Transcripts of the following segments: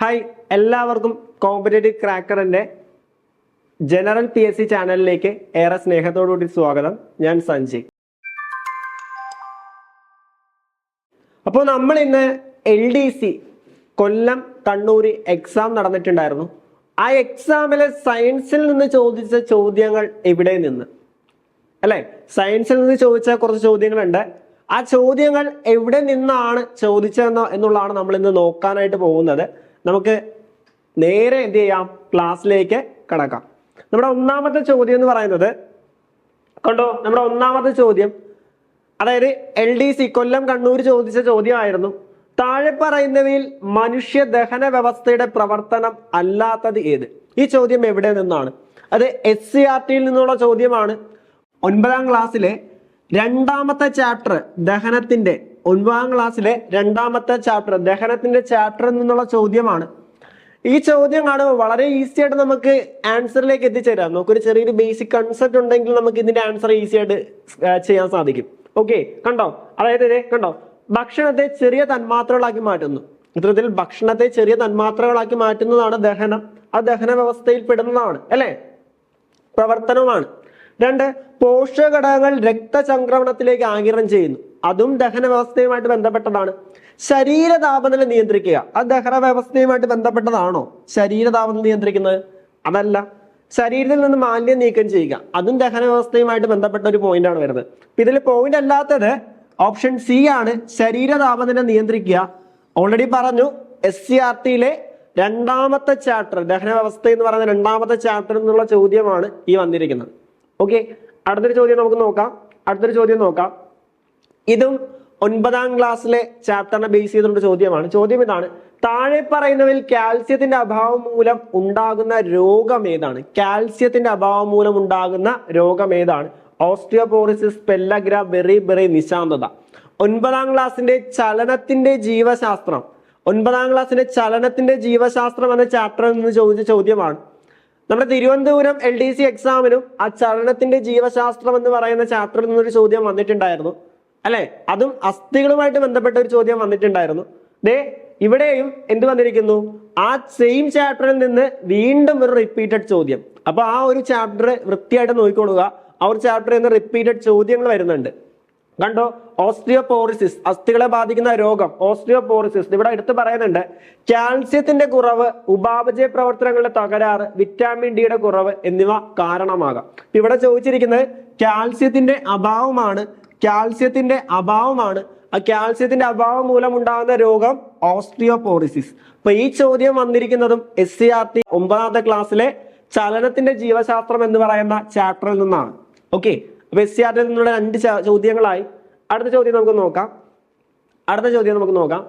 Hi എല്ലാവർക്കും competitive ക്രാക്കറിന്റെ general P S C ചാനലിലേക്ക് ഏറെ സ്നേഹത്തോടുകൂടി സ്വാഗതം. ഞാൻ സഞ്ജയ് അപ്പോൾ നമ്മൾ ഇന്ന് L D C Kollam Kannur exam നടന്നിട്ടുണ്ടായിരുന്നു. ആ എക്സാമിലെ സയൻസിൽ നിന്ന് ചോദിച്ച ചോദ്യങ്ങൾ എവിടെ നിന്ന്? അല്ലേ? സയൻസിൽ നിന്ന് ചോദിച്ച കുറച്ച് ചോദ്യങ്ങളുണ്ട്. ആ ചോദ്യങ്ങൾ എവിടെ നിന്നാണ് ചോദിച്ചതെന്ന് എന്നുള്ളതാണ് നമ്മൾ ഇന്ന് നോക്കാനായിട്ട് പോകുന്നത്. നമുക്ക് നേരെ എന്ത് ചെയ്യാം? ക്ലാസ്സിലേക്ക് കടക്കാം. നമ്മുടെ ഒന്നാമത്തെ ചോദ്യം എന്ന് പറയുന്നത് കണ്ടോ? നമ്മുടെ ഒന്നാമത്തെ ചോദ്യം അതായത് L D C Kollam Kannur ചോദിച്ച ചോദ്യമായിരുന്നു. താഴെ പറയുന്നവയിൽ മനുഷ്യ ദഹന വ്യവസ്ഥയുടെ പ്രവർത്തനം അല്ലാത്തത് ഏത്? ഈ ചോദ്യം എവിടെ നിന്നാണ്? അത് എസ് സി ആർ ടിയിൽ നിന്നുള്ള ചോദ്യമാണ്. ഒൻപതാം ക്ലാസ്സിലെ രണ്ടാമത്തെ ചാപ്റ്റർ ദഹനത്തിന്റെ ഒൻപതാം ക്ലാസ്സിലെ രണ്ടാമത്തെ ചാപ്റ്റർ ദഹനത്തിന്റെ ചാപ്റ്ററിൽ നിന്നുള്ള ചോദ്യമാണ്. ഈ ചോദ്യം കാണുമ്പോൾ വളരെ ഈസി ആയിട്ട് നമുക്ക് ആൻസറിലേക്ക് എത്തിച്ചേരാം. നമുക്കൊരു ചെറിയൊരു ബേസിക് കൺസെപ്റ്റ് ഉണ്ടെങ്കിൽ നമുക്ക് ഇതിന്റെ ആൻസർ ഈസി ആയിട്ട് ചെയ്യാൻ സാധിക്കും. ഓക്കെ കണ്ടോ? അതായത് കണ്ടോ? ഭക്ഷണത്തെ ചെറിയ തന്മാത്രകളാക്കി മാറ്റുന്നു. ഇത്തരത്തിൽ ഭക്ഷണത്തെ ചെറിയ തന്മാത്രകളാക്കി മാറ്റുന്നതാണ് ദഹനം. ആ ദഹന വ്യവസ്ഥയിൽ പെടുന്നതാണ് അല്ലേ? പ്രവർത്തനവുമാണ് രണ്ട് പോഷക ഘടകങ്ങൾ രക്തചംക്രമണത്തിലേക്ക് ആകിരണം ചെയ്യുന്നു. അതും ദഹന വ്യവസ്ഥയുമായിട്ട് ബന്ധപ്പെട്ടതാണ്. ശരീര താപനില നിയന്ത്രിക്കുക. അത് ദഹന വ്യവസ്ഥയുമായിട്ട് ബന്ധപ്പെട്ടതാണോ? ശരീര താപനില നിയന്ത്രിക്കുന്നത്? അതല്ല. ശരീരത്തിൽ നിന്ന് മാലിന്യം നീക്കം ചെയ്യുക. അതും ദഹന വ്യവസ്ഥയുമായിട്ട് ബന്ധപ്പെട്ട ഒരു പോയിന്റ് ആണ് വരുന്നത്. ഇതിൽ പോയിന്റ് അല്ലാത്തത് ഓപ്ഷൻ സി ആണ്. ശരീര താപനില നിയന്ത്രിക്കുക. ഓൾറെഡി പറഞ്ഞു എസ് സി ആർ ടിയിലെ രണ്ടാമത്തെ ചാപ്റ്റർ ദഹന വ്യവസ്ഥ എന്ന് പറയുന്ന രണ്ടാമത്തെ ചാപ്റ്റർ എന്നുള്ള ചോദ്യമാണ് ഈ വന്നിരിക്കുന്നത്. ഓക്കെ അടുത്തൊരു ചോദ്യം നമുക്ക് നോക്കാം. അടുത്തൊരു ചോദ്യം നോക്കാം. ഇതും ഒൻപതാം ക്ലാസ്സിലെ ചാപ്റ്ററിനെ ബേസ് ചെയ്തുകൊണ്ട് ചോദ്യമാണ്. ചോദ്യം ഇതാണ്. താഴെ പറയുന്നവയിൽ കാൽസ്യത്തിന്റെ അഭാവം മൂലം ഉണ്ടാകുന്ന രോഗം ഏതാണ്? കാൽസ്യത്തിന്റെ അഭാവം മൂലം ഉണ്ടാകുന്ന രോഗം ഏതാണ്? ഓസ്റ്റിയോപോറിസിസ് പെല്ലഗ്ര ബെറി ബെറി നിശാന്തത. ഒൻപതാം ക്ലാസ്സിന്റെ ചലനത്തിന്റെ ജീവശാസ്ത്രം. ഒൻപതാം ക്ലാസ്സിന്റെ ചലനത്തിന്റെ ജീവശാസ്ത്രം എന്ന ചാപ്റ്ററിൽ നിന്ന് ചോദിച്ച ചോദ്യമാണ്. നമ്മുടെ തിരുവനന്തപുരം എൽ ഡി സി എക്സാമിനും ആ ചലനത്തിന്റെ ജീവശാസ്ത്രം എന്ന് പറയുന്ന ചാപ്റ്ററിൽ നിന്നൊരു ചോദ്യം വന്നിട്ടുണ്ടായിരുന്നു. അല്ലെ? അതും അസ്ഥികളുമായിട്ട് ബന്ധപ്പെട്ട ഒരു ചോദ്യം വന്നിട്ടുണ്ടായിരുന്നു. ദേ ഇവിടെയും എന്ത് വന്നിരിക്കുന്നു? ആ സെയിം ചാപ്റ്ററിൽ നിന്ന് വീണ്ടും ഒരു റിപ്പീറ്റഡ് ചോദ്യം. അപ്പൊ ആ ഒരു ചാപ്റ്റർ വൃത്തിയായിട്ട് നോക്കിക്കൊള്ളുക. ആ ഒരു ചാപ്റ്ററിൽ നിന്ന് റിപ്പീറ്റഡ് ചോദ്യങ്ങൾ വരുന്നുണ്ട്. കണ്ടോ? ഓസ്ട്രിയോപോറിസിസ് അസ്ഥികളെ ബാധിക്കുന്ന രോഗം ഓസ്ട്രിയോപോറിസിസ് ഇവിടെ എടുത്ത് പറയുന്നുണ്ട്. കാൽസ്യത്തിന്റെ കുറവ് ഉപാപചയ പ്രവർത്തനങ്ങളുടെ തകരാറ് വിറ്റാമിൻ ഡിയുടെ കുറവ് എന്നിവ കാരണമാകാം. ഇവിടെ ചോദിച്ചിരിക്കുന്നത് കാൽസ്യത്തിന്റെ അഭാവമാണ് കാൽസ്യത്തിന്റെ അഭാവമാണ്. ആ കാൽസ്യത്തിന്റെ അഭാവം മൂലം ഉണ്ടാകുന്ന രോഗം ഓസ്ട്രിയോപോറിസിസ് അപ്പൊ ഈ ചോദ്യം വന്നിരിക്കുന്നതും എസ് സി ആർ ടി ഒമ്പതാമത്തെ ക്ലാസ്സിലെ ചലനത്തിന്റെ ജീവശാസ്ത്രം എന്ന് പറയുന്ന ചാപ്റ്ററിൽ നിന്നാണ്. ഓക്കെ അപ്പൊ എസ് സി ആർ ടിയിൽ നിന്നുള്ള രണ്ട് ചോദ്യങ്ങളായി. അടുത്ത ചോദ്യം നമുക്ക് നോക്കാം. അടുത്ത ചോദ്യം നമുക്ക് നോക്കാം.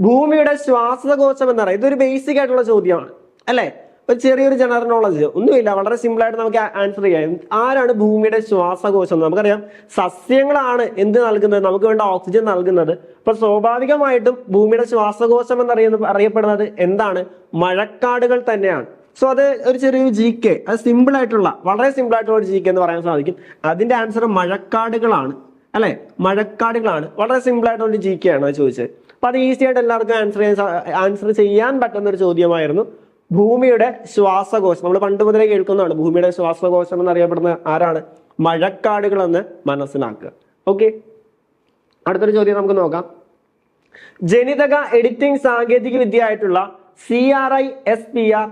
ഭൂമിയുടെ ശ്വാസകോശം എന്ന് പറയാം ഇതൊരു ബേസിക് ആയിട്ടുള്ള ചോദ്യമാണ്. അല്ലെ? ഒരു ചെറിയൊരു ജനറൽ നോളജ് ഒന്നുമില്ല വളരെ സിമ്പിൾ ആയിട്ട് നമുക്ക് ആൻസർ ചെയ്യാം. ആരാണ് ഭൂമിയുടെ ശ്വാസകോശം? നമുക്കറിയാം സസ്യങ്ങളാണ് എന്ത് നൽകുന്നത്? നമുക്ക് വേണ്ട ഓക്സിജൻ നൽകുന്നത്. അപ്പൊ സ്വാഭാവികമായിട്ടും ഭൂമിയുടെ ശ്വാസകോശം എന്നറിയുന്ന അറിയപ്പെടുന്നത് എന്താണ്? മഴക്കാടുകൾ തന്നെയാണ്. സോ അത് ഒരു ചെറിയൊരു ജി കെ അത് സിമ്പിൾ ആയിട്ടുള്ള വളരെ സിമ്പിൾ ആയിട്ടുള്ള ഒരു ജി കെ എന്ന് പറയാൻ സാധിക്കും. അതിന്റെ ആൻസർ മഴക്കാടുകളാണ്. അല്ലെ? മഴക്കാടുകളാണ്. വളരെ സിമ്പിൾ ആയിട്ടുള്ള ഒരു ജി കെ ആണ് ചോദിച്ചത്. അപ്പൊ അത് ഈസി ആയിട്ട് എല്ലാവർക്കും ആൻസർ ചെയ്യാൻ ആൻസർ ചെയ്യാൻ പറ്റുന്ന ഒരു ചോദ്യമായിരുന്നു. ഭൂമിയുടെ ശ്വാസകോശം. നമ്മൾ പണ്ട് മുതലേ കേൾക്കുന്നതാണ് ഭൂമിയുടെ ശ്വാസകോശം എന്നറിയപ്പെടുന്ന ആരാണ്? മഴക്കാടുകൾ എന്ന് മനസ്സിലാക്കുക. ഓക്കെ അടുത്തൊരു ചോദ്യം നമുക്ക് നോക്കാം. ജനിതക എഡിറ്റിംഗ് സാങ്കേതിക വിദ്യ ആയിട്ടുള്ള C R I S P R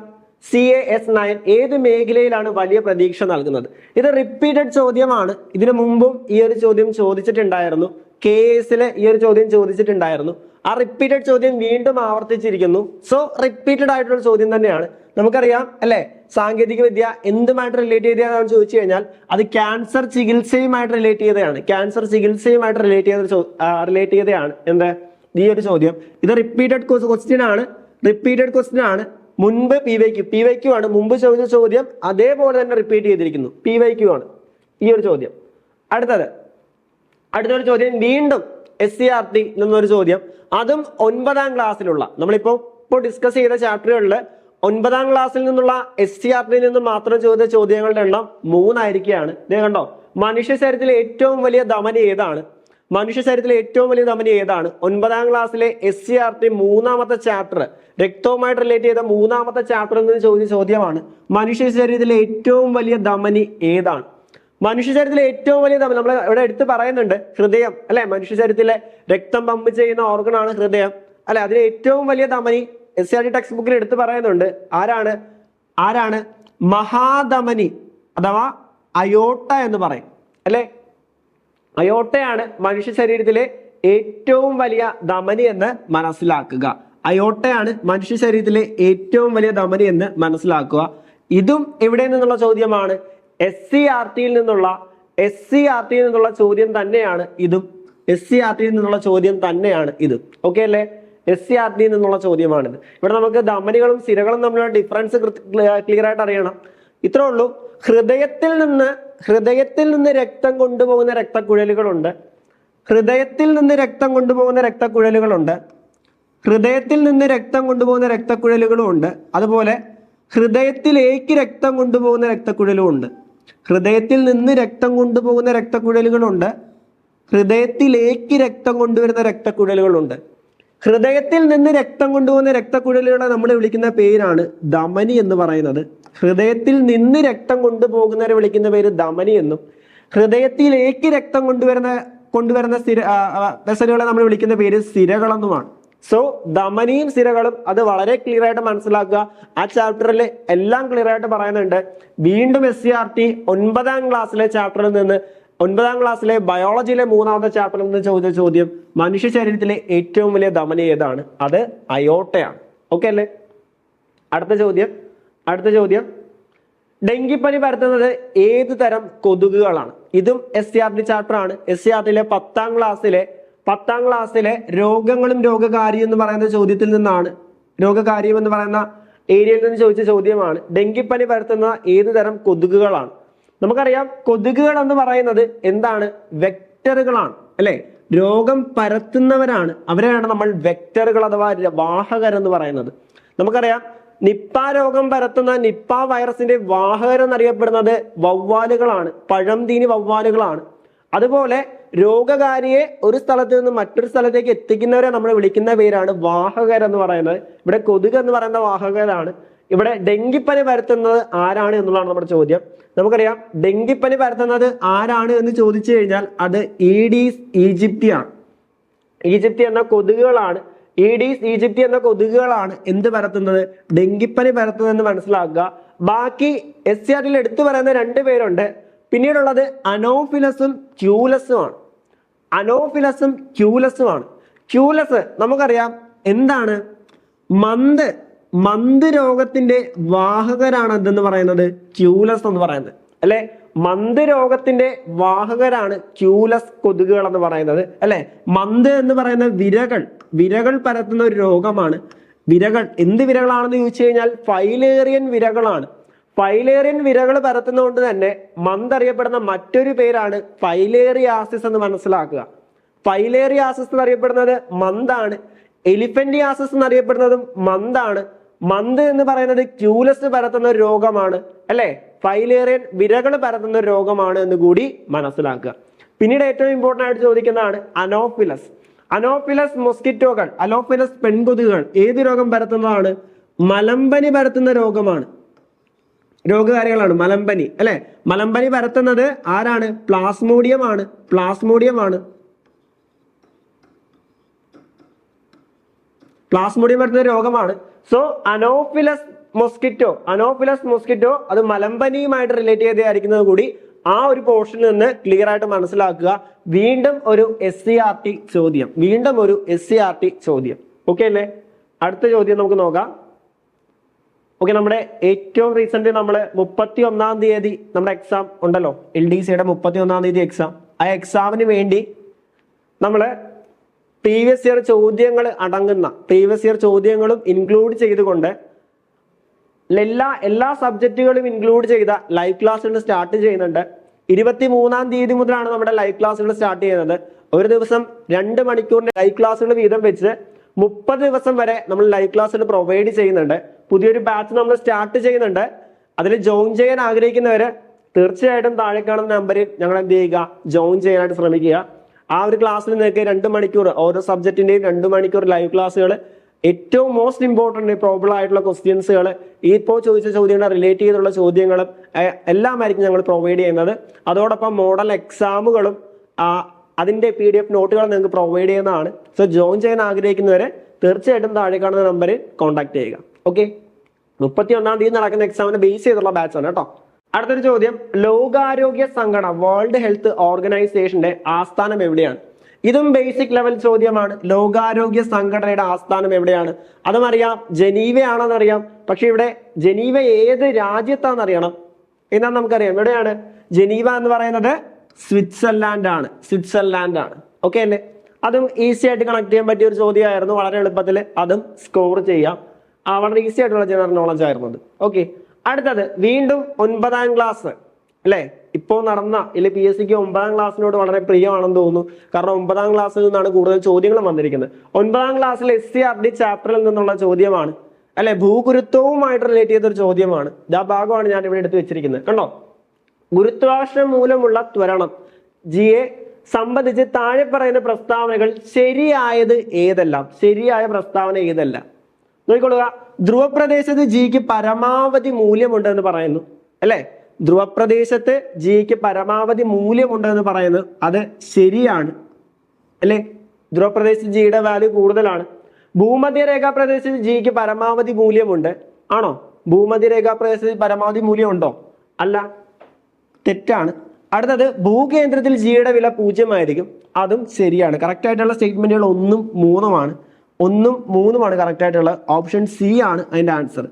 C A S nine ഏത് മേഖലയിലാണ് വലിയ പ്രതീക്ഷ നൽകുന്നത്? ഇത് റിപ്പീറ്റഡ് ചോദ്യമാണ്. ഇതിനു മുമ്പും ഈ ഒരു ചോദ്യം ചോദിച്ചിട്ടുണ്ടായിരുന്നു. കെ എസിലെ ഈ ഒരു ചോദ്യം ചോദിച്ചിട്ടുണ്ടായിരുന്നു. ആ റിപ്പീറ്റഡ് ചോദ്യം വീണ്ടും ആവർത്തിച്ചിരിക്കുന്നു. സോ റിപ്പീറ്റഡ് ആയിട്ടുള്ള ചോദ്യം തന്നെയാണ്. നമുക്കറിയാം അല്ലെ? സാങ്കേതിക വിദ്യ എന്തുമായിട്ട് റിലേറ്റ് ചെയ്തതാണെന്ന് ചോദിച്ചു കഴിഞ്ഞാൽ അത് ക്യാൻസർ ചികിത്സയുമായിട്ട് റിലേറ്റ് ചെയ്തതാണ്. ക്യാൻസർ ചികിത്സയുമായിട്ട് റിലേറ്റ് ചെയ്ത റിലേറ്റ് ചെയ്തതാണ് എന്ത്? ഈ ഒരു ചോദ്യം. ഇത് റിപ്പീറ്റഡ് ക്വസ്റ്റ്യൻ ആണ്. റിപ്പീറ്റഡ് ക്വസ്റ്റ്യൻ ആണ്. മുൻപ് P Y Q P Y Q ആണ്. മുമ്പ് ചോദിച്ച ചോദ്യം അതേപോലെ തന്നെ റിപ്പീറ്റ് ചെയ്തിരിക്കുന്നു. പി വൈ ക്യു ആണ്. ഈ ഒരു ചോദ്യം. അടുത്തത്. അടുത്തൊരു ചോദ്യം വീണ്ടും എസ് സി ആർ ടി എന്നൊരു ചോദ്യം. അതും ഒൻപതാം ക്ലാസ്സിലുള്ള നമ്മളിപ്പോ ഇപ്പോൾ ഡിസ്കസ് ചെയ്ത ചാപ്റ്ററുകളിൽ ഒൻപതാം ക്ലാസ്സിൽ നിന്നുള്ള എസ് സി ആർ ടിയിൽ നിന്ന് മാത്രം ചോദിച്ച ചോദ്യങ്ങളുടെ എണ്ണം മൂന്നായിരിക്കുകയാണ്. ഇത് കണ്ടോ? മനുഷ്യ ശരീരത്തിലെ ഏറ്റവും വലിയ ധമനി ഏതാണ്? മനുഷ്യ ശരീരത്തിലെ ഏറ്റവും വലിയ ധമനി ഏതാണ്? ഒൻപതാം ക്ലാസ്സിലെ എസ് സി ആർ ടി മൂന്നാമത്തെ ചാപ്റ്റർ രക്തവുമായിട്ട് റിലേറ്റ് ചെയ്ത മൂന്നാമത്തെ ചാപ്റ്ററിൽ നിന്ന് ചോദിച്ച ചോദ്യമാണ്. മനുഷ്യ ശരീരത്തിലെ ഏറ്റവും വലിയ ധമനി ഏതാണ്? മനുഷ്യ ശരീരത്തിലെ ഏറ്റവും വലിയ തമ്മിൽ നമ്മൾ ഇവിടെ എടുത്ത് പറയുന്നുണ്ട് ഹൃദയം അല്ലെ? മനുഷ്യചരിത്തിലെ രക്തം പമ്പ് ചെയ്യുന്ന ഓർഗനാണ് ഹൃദയം. അല്ലെ? അതിലെ ഏറ്റവും വലിയ ധമനി S C R T text ബുക്കിൽ എടുത്ത് പറയുന്നുണ്ട്. ആരാണ്? ആരാണ്? മഹാധമനി അഥവാ അയോട്ട എന്ന് പറയും. അല്ലെ? അയോട്ടയാണ് മനുഷ്യ ശരീരത്തിലെ ഏറ്റവും വലിയ ധമനി എന്ന് മനസ്സിലാക്കുക. അയോട്ടയാണ് മനുഷ്യ ശരീരത്തിലെ ഏറ്റവും വലിയ ധമനി എന്ന് മനസ്സിലാക്കുക. ഇതും എവിടെ നിന്നുള്ള ചോദ്യമാണ്? എസ് സി ആർ ടിയിൽ നിന്നുള്ള എസ് സി ആർ ടിയിൽ നിന്നുള്ള ചോദ്യം തന്നെയാണ് ഇതും. എസ് സി ആർ ടിയിൽ നിന്നുള്ള ചോദ്യം തന്നെയാണ് ഇത്. ഓക്കെ അല്ലേ? എസ് സി ആർ ടിയിൽ നിന്നുള്ള ചോദ്യമാണിത്. ഇവിടെ നമുക്ക് ധമനികളും സിരകളും തമ്മിലുള്ള ഡിഫറൻസ് ക്ലിയർ ആയിട്ട് അറിയണം. ഇത്രേ ഉള്ളൂ. ഹൃദയത്തിൽ നിന്ന് ഹൃദയത്തിൽ നിന്ന് രക്തം കൊണ്ടുപോകുന്ന രക്തക്കുഴലുകളുണ്ട്. ഹൃദയത്തിൽ നിന്ന് രക്തം കൊണ്ടുപോകുന്ന രക്തക്കുഴലുകളുണ്ട്. ഹൃദയത്തിൽ നിന്ന് രക്തം കൊണ്ടുപോകുന്ന രക്തക്കുഴലുകളും ഉണ്ട് അതുപോലെ ഹൃദയത്തിലേക്ക് രക്തം കൊണ്ടുപോകുന്ന രക്തക്കുഴലും ഉണ്ട് ഹൃദയത്തിൽ നിന്ന് രക്തം കൊണ്ടുപോകുന്ന രക്തക്കുഴലുകളുണ്ട്. ഹൃദയത്തിലേക്ക് രക്തം കൊണ്ടുവരുന്ന രക്തക്കുഴലുകളുണ്ട്. ഹൃദയത്തിൽ നിന്ന് രക്തം കൊണ്ടുപോകുന്ന രക്തക്കുഴലുകളെ നമ്മൾ വിളിക്കുന്ന പേരാണ് ധമനി എന്ന് പറയുന്നത്. ഹൃദയത്തിൽ നിന്ന് രക്തം കൊണ്ടുപോകുന്നവരെ വിളിക്കുന്ന പേര് ധമനി എന്നും ഹൃദയത്തിലേക്ക് രക്തം കൊണ്ടുവരുന്ന കൊണ്ടുവരുന്ന സ്ഥിര വെസലുകളെ നമ്മൾ വിളിക്കുന്ന പേര് സിരകളെന്നുമാണ്. സോ ദമനിയും സിരകളും അത് വളരെ ക്ലിയർ ആയിട്ട് മനസ്സിലാക്കുക. ആ ചാപ്റ്ററിൽ എല്ലാം ക്ലിയർ ആയിട്ട് പറയുന്നുണ്ട്. വീണ്ടും എസ് സി ആർ ടി ഒൻപതാം ക്ലാസ്സിലെ ചാപ്റ്ററിൽ നിന്ന് ഒൻപതാം ക്ലാസ്സിലെ ബയോളജിയിലെ മൂന്നാമത്തെ ചാപ്റ്ററിൽ നിന്ന് ചോദിച്ച ചോദ്യം മനുഷ്യ ശരീരത്തിലെ ഏറ്റവും വലിയ ധമനി ഏതാണ്? അത് അയോട്ടയാണ്. ഓക്കെ അല്ലേ? അടുത്ത ചോദ്യം അടുത്ത ചോദ്യം. ഡെങ്കിപ്പനി പരത്തുന്നത് ഏത് തരം കൊതുകുകളാണ്? ഇതും S C R T chapter ആണ്. എസ് സി ആർ ടിയിലെ പത്താം ക്ലാസ്സിലെ പത്താം ക്ലാസ്സിലെ രോഗങ്ങളും രോഗകാരിയും എന്ന് പറയുന്ന ചോദ്യത്തിൽ നിന്നാണ്. രോഗകാരിയും എന്ന് പറയുന്ന ഏരിയയിൽ നിന്ന് ചോദിച്ച ചോദ്യമാണ്. ഡെങ്കിപ്പനി പരത്തുന്ന ഏത് തരം കൊതുകുകളാണ്? നമുക്കറിയാം കൊതുകുകൾ എന്ന് പറയുന്നത് എന്താണ്? വെക്ടറുകളാണ്. അല്ലെ? രോഗം പരത്തുന്നവരാണ്. അവരെയാണ് നമ്മൾ വെക്ടറുകൾ അഥവാ വാഹകർ എന്ന് പറയുന്നത്. നമുക്കറിയാം നിപ്പ രോഗം പരത്തുന്ന നിപ്പ വൈറസിന്റെ വാഹകർ എന്നറിയപ്പെടുന്നത് വവ്വാലുകളാണ്. പഴംതീനി വവ്വാലുകളാണ്. അതുപോലെ രോഗകാരിയെ ഒരു സ്ഥലത്ത് നിന്ന് മറ്റൊരു സ്ഥലത്തേക്ക് എത്തിക്കുന്നവരെ നമ്മൾ വിളിക്കുന്ന പേരാണ് വാഹകർ എന്ന് പറയുന്നത്. ഇവിടെ കൊതുക് എന്ന് പറയുന്ന വാഹകരാണ്. ഇവിടെ ഡെങ്കിപ്പനി പരത്തുന്നത് ആരാണ് എന്നുള്ളതാണ് നമ്മുടെ ചോദ്യം. നമുക്കറിയാം ഡെങ്കിപ്പനി പരത്തുന്നത് ആരാണ് എന്ന് ചോദിച്ചു കഴിഞ്ഞാൽ അത് ഈഡീസ് ഈജിപ്തി ആണ് ഈജിപ്തി എന്ന കൊതുകുകളാണ്. ഈഡീസ് ഈജിപ്തി എന്ന കൊതുകുകളാണ് എന്ത് പരത്തുന്നത്? ഡെങ്കിപ്പനി പരത്തുന്നത് എന്ന് മനസ്സിലാക്കുക. ബാക്കി എസ് സി ആറിൽ എടുത്തു പറയുന്ന രണ്ട് പേരുണ്ട്. പിന്നീടുള്ളത് അനോഫിലസും ക്യൂലസും ആണ് അനോഫിലസും ക്യൂലസും ആണ് ക്യൂലസ് നമുക്കറിയാം എന്താണ്? മന്ത് മന്ത് രോഗത്തിന്റെ വാഹകരാണ് എന്തെന്ന് പറയുന്നത്? ക്യൂലസ് എന്ന് പറയുന്നത്. അല്ലെ? മന്ത് രോഗത്തിന്റെ വാഹകരാണ് ക്യൂലസ് കൊതുകുകൾ എന്ന് പറയുന്നത്. അല്ലെ? മന്ത് എന്ന് പറയുന്ന വിരകൾ. വിരകൾ പരത്തുന്ന ഒരു രോഗമാണ്. വിരകൾ എന്ത് വിരകളാണെന്ന് ചോദിച്ചു കഴിഞ്ഞാൽ ഫൈലേറിയൻ വിരകളാണ്. ഫൈലേറിയൻ വിരകൾ പരത്തുന്നതുകൊണ്ട് തന്നെ മന്ത് അറിയപ്പെടുന്ന മറ്റൊരു പേരാണ് ഫൈലേറിയാസിസ് എന്ന് മനസ്സിലാക്കുക. ഫൈലേറിയാസിസ് എന്നറിയപ്പെടുന്നത് മന്താണ്. എലിഫന്റിയാസിസ് എന്നറിയപ്പെടുന്നതും മന്താണ്. മന്ത് എന്ന് പറയുന്നത് ക്യൂലസ് പരത്തുന്ന ഒരു രോഗമാണ് അല്ലെ? ഫൈലേറിയൻ വിരകൾ പരത്തുന്ന ഒരു രോഗമാണ് എന്ന് കൂടി മനസ്സിലാക്കുക. പിന്നീട് ഏറ്റവും ഇമ്പോർട്ടന്റ് ആയിട്ട് ചോദിക്കുന്നതാണ് അനോഫിലസ്. അനോഫിലസ് മൊസ്കിറ്റോകൾ അനോഫിലസ് പെൺകൊതുകുകൾ ഏത് രോഗം പരത്തുന്നതാണ്? മലമ്പനി പരത്തുന്ന രോഗമാണ്. രോഗകാരികളാണ്. മലമ്പനി അല്ലെ? മലമ്പനി പരത്തുന്നത് ആരാണ്? പ്ലാസ്മോഡിയം ആണ് പ്ലാസ്മോഡിയം ആണ് പ്ലാസ്മോഡിയം പരത്തുന്ന രോഗമാണ്. So anopheles mosquito anopheles mosquito അത് മലമ്പനിയുമായിട്ട് റിലേറ്റ് ചെയ്തായിരിക്കുന്നത് കൂടി ആ ഒരു പോർഷനിൽ നിന്ന് ക്ലിയർ ആയിട്ട് മനസ്സിലാക്കുക. വീണ്ടും ഒരു എസ് സി ആർ ടി ചോദ്യം. വീണ്ടും ഒരു എസ് സി ആർ ടി ചോദ്യം. ഓക്കെ അല്ലേ? അടുത്ത ചോദ്യം നമുക്ക് നോക്കാം. ഓക്കെ നമ്മുടെ ഏറ്റവും റീസെന്റ് നമ്മൾ മുപ്പത്തി ഒന്നാം തീയതി നമ്മുടെ എക്സാം ഉണ്ടല്ലോ. എൽ ഡി സിയുടെ മുപ്പത്തി ഒന്നാം തീയതി എക്സാം ആ എക്സാമിന് വേണ്ടി നമ്മൾ പ്രീവിയസ് ഇയർ ചോദ്യങ്ങൾ അടങ്ങുന്ന പ്രീവിയസ് ഇയർ ചോദ്യങ്ങളും ഇൻക്ലൂഡ് ചെയ്തുകൊണ്ട് എല്ലാ എല്ലാ സബ്ജക്റ്റുകളും ഇൻക്ലൂഡ് ചെയ്ത ലൈവ് ക്ലാസ്സുകൾ സ്റ്റാർട്ട് ചെയ്യുന്നുണ്ട്. ഇരുപത്തി മൂന്നാം തീയതി മുതലാണ് നമ്മുടെ ലൈവ് ക്ലാസ്സുകൾ സ്റ്റാർട്ട് ചെയ്യുന്നത്. ഒരു ദിവസം രണ്ട് മണിക്കൂറിന്റെ ലൈവ് ക്ലാസ്സുകൾ വീതം വെച്ച് മുപ്പത് ദിവസം വരെ നമ്മൾ ലൈവ് ക്ലാസ് പ്രൊവൈഡ് ചെയ്യുന്നുണ്ട്. പുതിയൊരു ബാച്ച് നമ്മൾ സ്റ്റാർട്ട് ചെയ്യുന്നുണ്ട്. അതിൽ ജോയിൻ ചെയ്യാൻ ആഗ്രഹിക്കുന്നവര് തീർച്ചയായിട്ടും താഴെ കാണുന്ന നമ്പറിൽ ഞങ്ങൾ എന്ത് ചെയ്യുക? ജോയിൻ ചെയ്യാനായിട്ട് ശ്രമിക്കുക. ആ ഒരു ക്ലാസ്സിൽ നിങ്ങൾക്ക് രണ്ട് മണിക്കൂർ ഓരോ സബ്ജക്റ്റിന്റെയും രണ്ട് മണിക്കൂർ ലൈവ് ക്ലാസ്സുകൾ ഏറ്റവും മോസ്റ്റ് ഇമ്പോർട്ടന്റ് പ്രോബ്ലം ആയിട്ടുള്ള ക്വസ്റ്റ്യൻസുകൾ ഇപ്പോൾ ചോദിച്ച ചോദ്യങ്ങളെ റിലേറ്റ് ചെയ്തുള്ള ചോദ്യങ്ങളും എല്ലാമായിരിക്കും ഞങ്ങൾ പ്രൊവൈഡ് ചെയ്യുന്നത്. അതോടൊപ്പം മോഡൽ എക്സാമുകളും അതിന്റെ പി ഡി എഫ് നോട്ടുകൾ നിങ്ങൾക്ക് പ്രൊവൈഡ് ചെയ്യുന്നതാണ്. സോ ജോയിൻ ചെയ്യാൻ ആഗ്രഹിക്കുന്നവരെ തീർച്ചയായിട്ടും താഴെ കാണുന്ന നമ്പറിൽ കോൺടാക്ട് ചെയ്യുക. ഓക്കെ മുപ്പത്തി ഒന്നാം തീയതി നടക്കുന്ന എക്സാമിനെ ബേസ് ചെയ്തുള്ള ബാച്ച് ആണ് കേട്ടോ. അടുത്തൊരു ചോദ്യം. ലോകാരോഗ്യ സംഘടന വേൾഡ് ഹെൽത്ത് ഓർഗനൈസേഷന്റെ ആസ്ഥാനം എവിടെയാണ്? ഇതും ബേസിക് ലെവൽ ചോദ്യമാണ്. ലോകാരോഗ്യ സംഘടനയുടെ ആസ്ഥാനം എവിടെയാണ്? അതും അറിയാം ജനീവയാണെന്ന് അറിയാം. പക്ഷെ ഇവിടെ ജനീവ ഏത് രാജ്യത്താണെന്ന് അറിയണം. എന്നാ നമുക്കറിയാം. എവിടെയാണ്? ജനീവ എന്ന് പറയുന്നത് സ്വിറ്റ്സർലാൻഡ് സ്വിറ്റ്സർലാൻഡാണ്. സ്വിറ്റ്സർലാൻഡ് ആണ് ഓക്കെ അല്ലേ? അതും ഈസി ആയിട്ട് കണക്ട് ചെയ്യാൻ പറ്റിയ ഒരു ചോദ്യമായിരുന്നു. വളരെ എളുപ്പത്തിൽ അതും സ്കോർ ചെയ്യാം. വളരെ ഈസി ആയിട്ടുള്ള ജനറൽ നോളജ് ആയിരുന്നു അത് ഓക്കെ അടുത്തത് വീണ്ടും ഒൻപതാം ക്ലാസ് അല്ലേ? ഇപ്പോൾ നടന്ന ഇല്ല പി എസ് സിക്ക് ഒമ്പതാം ക്ലാസ്സിനോട് വളരെ പ്രിയമാണെന്ന് തോന്നുന്നു. കാരണം ഒമ്പതാം ക്ലാസ്സിൽ നിന്നാണ് കൂടുതൽ ചോദ്യങ്ങൾ വന്നിരിക്കുന്നത്. ഒൻപതാം ക്ലാസ്സിൽ എസ് സി ആർ ഡി ചാപ്റ്ററിൽ നിന്നുള്ള ചോദ്യമാണ്. അല്ലെ? ഭൂഗുരുത്വവുമായിട്ട് റിലേറ്റ് ചെയ്ത ഒരു ചോദ്യമാണ്. ഇതാ ഭാഗമാണ് ഞാൻ ഇവിടെ എടുത്ത് വെച്ചിരിക്കുന്നത്. കണ്ടോ? ഗുരുത്വാകർഷണം മൂലമുള്ള ത്വരണം. ജിയെ സംബന്ധിച്ച് താഴെ പറയുന്ന പ്രസ്താവനകൾ ശരിയായത് ഏതെല്ലാം? ശരിയായ പ്രസ്താവന ഏതെല്ലാം? നോക്കിക്കൊള്ളുക. ധ്രുവപ്രദേശത്ത് ജിക്ക് പരമാവധി മൂല്യമുണ്ട് എന്ന് പറയുന്നു. അല്ലെ? ധ്രുവപ്രദേശത്ത് ജിക്ക് പരമാവധി മൂല്യമുണ്ട് എന്ന് പറയുന്നത് അത് ശരിയാണ്. അല്ലേ? ധ്രുവപ്രദേശത്ത് ജിയുടെ വാല്യൂ കൂടുതലാണ്. ഭൂമധ്യരേഖാ പ്രദേശത്ത് ജിക്ക് പരമാവധി മൂല്യമുണ്ട്. ആണോ? ഭൂമധ്യരേഖാ പ്രദേശത്ത് പരമാവധി മൂല്യമുണ്ടോ? അല്ല. തെറ്റാണ്. അടുത്തത് ഭൂകേന്ദ്രത്തിൽ ജിയുടെ വില പൂജ്യമായിരിക്കും. അതും ശരിയാണ്. കറക്റ്റ് ആയിട്ടുള്ള സ്റ്റേറ്റ്മെന്റുകൾ ഒന്നും മൂന്നുമാണ്. ഒന്നും മൂന്നുമാണ് കറക്റ്റ് ആയിട്ടുള്ള ഓപ്ഷൻ സി ആണ് അതിന്റെ ആൻസർ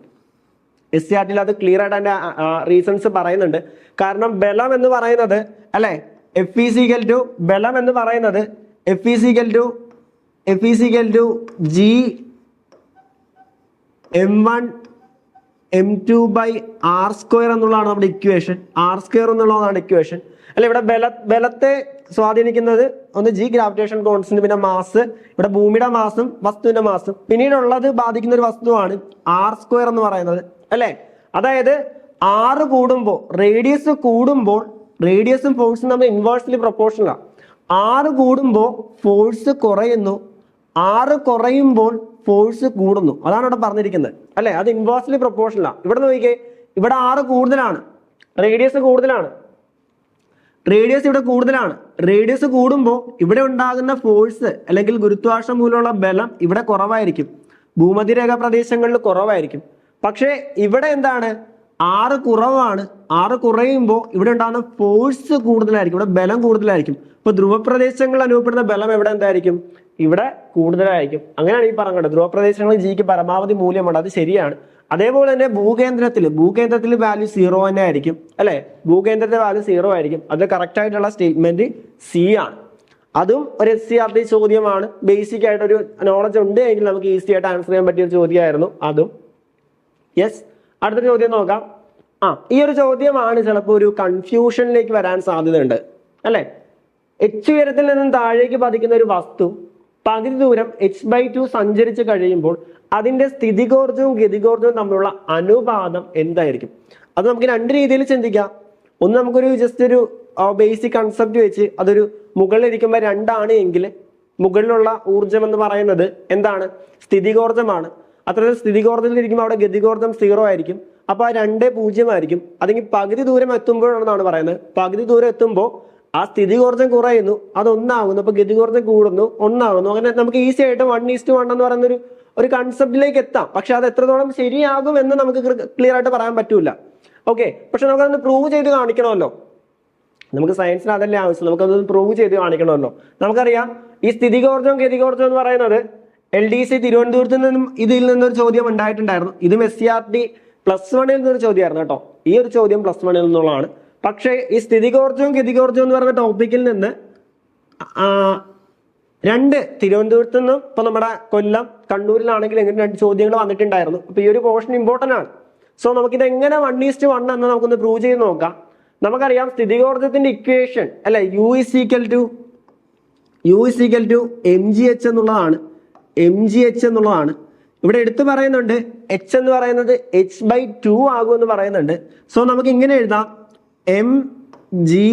എസ് സി ആർ ടിയിൽ അത് ക്ലിയർ ആയിട്ട് അതിന്റെ റീസൺസ് പറയുന്നുണ്ട്. കാരണം ബലം എന്ന് പറയുന്നത് അല്ലേ? എഫ് ഇ സിക്കൽ ടു ബലം എന്ന് പറയുന്നത് F equal to F equal to G M one M two by R square എന്നുള്ളതാണ് നമ്മുടെ ഇക്വേഷൻ ആർ സ്ക്വയർ എന്നുള്ളതാണ് ഇക്വേഷൻ അല്ല ഇവിടെ ബല ബലത്തെ സ്വാധീനിക്കുന്നത് ഒന്ന് ജി ഗ്രാവിറ്റേഷൻ കോൺസ്റ്റന്റ് പിന്നെ മാസ് ഇവിടെ ഭൂമിയുടെ മാസും വസ്തുവിന്റെ മാസും പിന്നീടുള്ളത് ബാധിക്കുന്ന ഒരു വസ്തുവാണ് ആർ സ്ക്വയർ എന്ന് പറയുന്നത്. അല്ലേ? അതായത് ആറ് കൂടുമ്പോൾ റേഡിയസ് കൂടുമ്പോൾ റേഡിയസും ഫോഴ്സും നമ്മൾ ഇൻവേഴ്സ്ലി പ്രൊപ്പോർഷനാണ് ആറ് കൂടുമ്പോൾ ഫോഴ്സ് കുറയുന്നു. ആറ് കുറയുമ്പോൾ ഫോഴ്സ് കൂടുന്നു. അതാണ് ഇവിടെ പറഞ്ഞിരിക്കുന്നത്. അല്ലെ? അത് ഇൻവേഴ്സ്ലി പ്രൊപ്പോർഷനലാണ് ഇവിടെ നോക്കിക്കേ. ഇവിടെ ആറ് കൂടുതലാണ്. റേഡിയസ് കൂടുതലാണ്. റേഡിയസ് ഇവിടെ കൂടുതലാണ്. റേഡിയസ് കൂടുമ്പോൾ ഇവിടെ ഉണ്ടാകുന്ന ഫോഴ്സ് അല്ലെങ്കിൽ ഗുരുത്വാകർഷണം മൂലമുള്ള ബലം ഇവിടെ കുറവായിരിക്കും. ഭൂമധ്യരേഖ പ്രദേശങ്ങളിൽ കുറവായിരിക്കും. പക്ഷേ ഇവിടെ എന്താണ്? ആറ് കുറവാണ്. ആറ് കുറയുമ്പോൾ ഇവിടെ ഉണ്ടാകുന്ന ഫോഴ്സ് കൂടുതലായിരിക്കും. ഇവിടെ ബലം കൂടുതലായിരിക്കും. ഇപ്പൊ ധ്രുവപ്രദേശങ്ങളിൽ അനുഭവപ്പെടുന്ന ബലം എവിടെ എന്തായിരിക്കും? ഇവിടെ കൂടുതലായിരിക്കും. അങ്ങനെയാണ് ഈ പറഞ്ഞത്. ധ്രുവപ്രദേശങ്ങളിൽ ജിക്ക് പരമാവധി മൂല്യമുണ്ട്. അത് ശരിയാണ്. അതേപോലെ തന്നെ ഭൂകേന്ദ്രത്തിൽ ഭൂകേന്ദ്രത്തിൽ വാല്യൂ സീറോ തന്നെ ആയിരിക്കും. അല്ലെ? ഭൂകേന്ദ്രത്തിലെ വാല്യൂ സീറോ ആയിരിക്കും. അത് കറക്റ്റ് ആയിട്ടുള്ള സ്റ്റേറ്റ്മെന്റ് സി ആണ്. അതും ഒരു എസ് സി ആർ ടി ചോദ്യമാണ്. ബേസിക് ആയിട്ട് ഒരു നോളജ് ഉണ്ട് എങ്കിൽ നമുക്ക് ഈസി ആയിട്ട് ആൻസർ ചെയ്യാൻ പറ്റിയ ഒരു ചോദ്യമായിരുന്നു അതും. യെസ് അടുത്ത ചോദ്യം നോക്കാം. ആ ഈ ഒരു ചോദ്യമാണ് ചിലപ്പോൾ ഒരു കൺഫ്യൂഷനിലേക്ക് വരാൻ സാധ്യതയുണ്ട്. അല്ലെ? എച്ച് ഉയരത്തിൽ നിന്നും താഴേക്ക് പതിക്കുന്ന ഒരു വസ്തു പകുതി ദൂരം എച്ച് ബൈ ടു സഞ്ചരിച്ച് കഴിയുമ്പോൾ അതിന്റെ സ്ഥിതികോർജവും ഗതികോർജവും തമ്മിലുള്ള അനുപാതം എന്തായിരിക്കും? അത് നമുക്ക് രണ്ട് രീതിയിൽ ചിന്തിക്കാം. ഒന്ന് നമുക്കൊരു ജസ്റ്റ് ഒരു ബേസിക് കൺസെപ്റ്റ് വെച്ച് അതൊരു മുകളിലിരിക്കുമ്പോൾ രണ്ടാണ് എങ്കിൽ മുകളിലുള്ള ഊർജം എന്ന് പറയുന്നത് എന്താണ്? സ്ഥിതികോർജമാണ്. അത്രയും സ്ഥിതികോർജത്തിൽ ഇരിക്കുമ്പോൾ അവിടെ ഗതികോർജം സീറോ ആയിരിക്കും. അപ്പോൾ ആ രണ്ട് പൂജ്യമായിരിക്കും അല്ലെങ്കിൽ പകുതി ദൂരം എത്തുമ്പോഴാണെന്നാണ് പറയുന്നത്. പകുതി ദൂരം എത്തുമ്പോൾ ആ സ്ഥിതികോർജം കുറയുന്നു അത് ഒന്നാകുന്നു അപ്പൊ ഗതികോർജം കൂടുന്നു ഒന്നാകുന്നു അങ്ങനെ നമുക്ക് ഈസി ആയിട്ട് വൺ ഈസ്റ്റ് വൺ എന്ന് പറയുന്ന ഒരു ഒരു കൺസെപ്റ്റിലേക്ക് എത്താം. പക്ഷെ അത് എത്രത്തോളം ശരിയാകും എന്ന് നമുക്ക് ക്ലിയർ ആയിട്ട് പറയാൻ പറ്റൂല. ഓക്കെ പക്ഷെ നമുക്കതൊന്ന് പ്രൂവ് ചെയ്ത് കാണിക്കണമല്ലോ. നമുക്ക് സയൻസിന് അതല്ലേ ആവശ്യം. നമുക്കത് പ്രൂവ് ചെയ്ത് കാണിക്കണമല്ലോ. നമുക്കറിയാം ഈ സ്ഥിതികോർജം ഗതികോർജം എന്ന് പറയുന്നത് എൽ ഡി സി തിരുവനന്തപുരത്ത് നിന്നും ഇതിൽ നിന്നൊരു ചോദ്യം ഉണ്ടായിട്ടുണ്ടായിരുന്നു. ഇതും S C R T plus വണ്ണിൽ നിന്നൊരു ചോദ്യമായിരുന്നു കേട്ടോ. ഈ ഒരു ചോദ്യം പ്ലസ് വണ്ണിൽ നിന്നുള്ളതാണ്. പക്ഷേ ഈ സ്ഥിതികോർജവും ഗതികോർജവും എന്ന് പറഞ്ഞ ടോപ്പിക്കിൽ നിന്ന് രണ്ട് തിരുവനന്തപുരത്ത് നിന്നും ഇപ്പൊ നമ്മുടെ കൊല്ലം കണ്ണൂരിലാണെങ്കിൽ എങ്ങനെ രണ്ട് ചോദ്യങ്ങൾ വന്നിട്ടുണ്ടായിരുന്നു. അപ്പൊ ഈ ഒരു പോർഷൻ ഇമ്പോർട്ടന്റ് ആണ്. സോ നമുക്കിത് എങ്ങനെ വൺ ഈസ്റ്റ് വൺ എന്ന് നമുക്കൊന്ന് പ്രൂവ് ചെയ്ത് നോക്കാം. നമുക്കറിയാം സ്ഥിതികോർജത്തിന്റെ ഇക്വേഷൻ അല്ലെ U is equal to U is equal to M G H എന്നുള്ളതാണ്. എം ജി എച്ച് എന്നുള്ളതാണ്. ഇവിടെ എടുത്തു പറയുന്നുണ്ട് എച്ച് എന്ന് പറയുന്നത് എച്ച് ബൈ ടു ആകുമെന്ന് പറയുന്നുണ്ട്. സോ നമുക്ക് ഇങ്ങനെ എഴുതാം. M G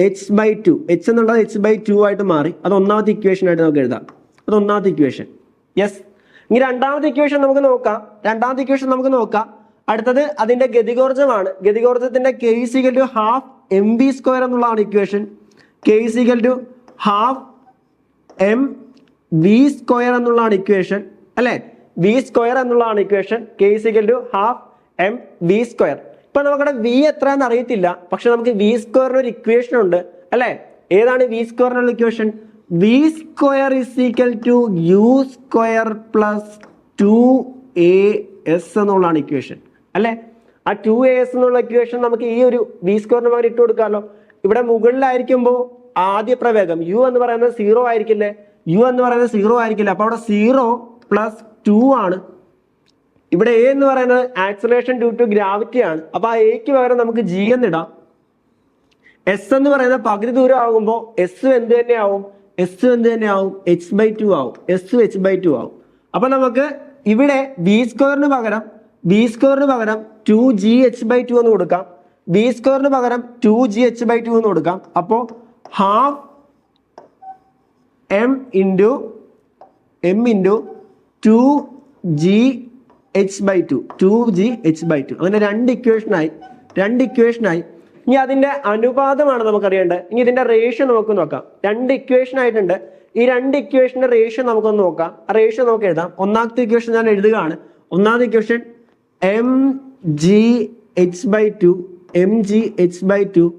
H by two H എന്നുള്ളത് എച്ച് ബൈ ടു ആയിട്ട് മാറി. അത് ഒന്നാമത്തെ ഇക്വേഷൻ ആയിട്ട് നമുക്ക് എഴുതാം. അത് ഒന്നാമത്തെ ഇക്വേഷൻ യെസ് ഇനി രണ്ടാമത്തെ ഇക്വേഷൻ നമുക്ക് നോക്കാം. രണ്ടാമത്തെ ഇക്വേഷൻ നമുക്ക് നോക്കാം. അടുത്തത് അതിന്റെ ഗതികോർജമാണ്. ഗതികോർജത്തിന്റെ K equal to half m b square എന്നുള്ളതാണ് equation K equal to half m v square എന്നുള്ളതാണ് ഇക്വേഷൻ അല്ലെ? വി സ്ക്വയർ എന്നുള്ളതാണ് equation K equal to half m v square ഇപ്പൊ നമുക്കവിടെ വി എന്ന് അറിയത്തില്ല. പക്ഷെ നമുക്ക് വി സ്ക്വയറിന് ഒരു ഇക്വേഷൻ ഉണ്ട്. അല്ലെ? ഏതാണ് V സ്ക്വയറിനുള്ള equation V square is equal to U square plus two A S എന്നുള്ളതാണ് ഇക്വേഷൻ അല്ലെ? ആ ടു എ എസ് എന്നുള്ള ഇക്വേഷൻ നമുക്ക് ഈ ഒരു വി സ്ക്വയറിന് പകരം ഇട്ട് കൊടുക്കാമല്ലോ ഇവിടെ മുകളിലായിരിക്കുമ്പോൾ ആദ്യ പ്രവേഗം യു എന്ന് പറയുന്നത് സീറോ ആയിരിക്കില്ലേ? യു എന്ന് പറയുന്നത് സീറോ ആയിരിക്കില്ല? അപ്പൊ അവിടെ സീറോ പ്ലസ് ടു ആണ്. ഇവിടെ എ എന്ന് പറയുന്നത് ആക്സലേഷൻ ഡ്യൂ ടു ഗ്രാവിറ്റി ആണ്. അപ്പൊ ആ എക്ക് പകരം നമുക്ക് ജി ഇടാം. എസ് എന്ന് പറയുന്നത് പകുതി ദൂരം ആകുമ്പോൾ എസ് എന്ത് തന്നെ ആവും എസ് എന്ത് തന്നെ ആവും എച്ച് ബൈ ടു ആവും. എസ് എച്ച് ബൈ ടു ആവും. അപ്പൊ നമുക്ക് ഇവിടെ ബി സ്ക്വയറിന് പകരം ബി സ്ക്വയറിന് പകരം two G H by two എന്ന് കൊടുക്കാം. ബി സ്ക്വയറിന് പകരം two G H by two എന്ന് കൊടുക്കാം. അപ്പോൾ half M into M into two G H by two two G H by two അങ്ങനെ രണ്ട് ഇക്വേഷനായി രണ്ട് ഇക്വേഷനായി ഇനി അതിന്റെ അനുപാതമാണ് നമുക്കറിയേണ്ടത്. ഇനി ഇതിന്റെ റേഷ്യോ നമുക്ക് നോക്കാം. രണ്ട് ഇക്വേഷൻ ആയിട്ടുണ്ട്. ഈ രണ്ട് ഇക്വേഷന്റെ റേഷ്യോ നമുക്കൊന്ന് നോക്കാം. ആ റേഷ്യോ നമുക്ക് എഴുതാം. ഒന്നാമത്തെ ഇക്വേഷൻ ഞാൻ എഴുതുകയാണ്. ഒന്നാമത്തെ equation M G H by two M G H by two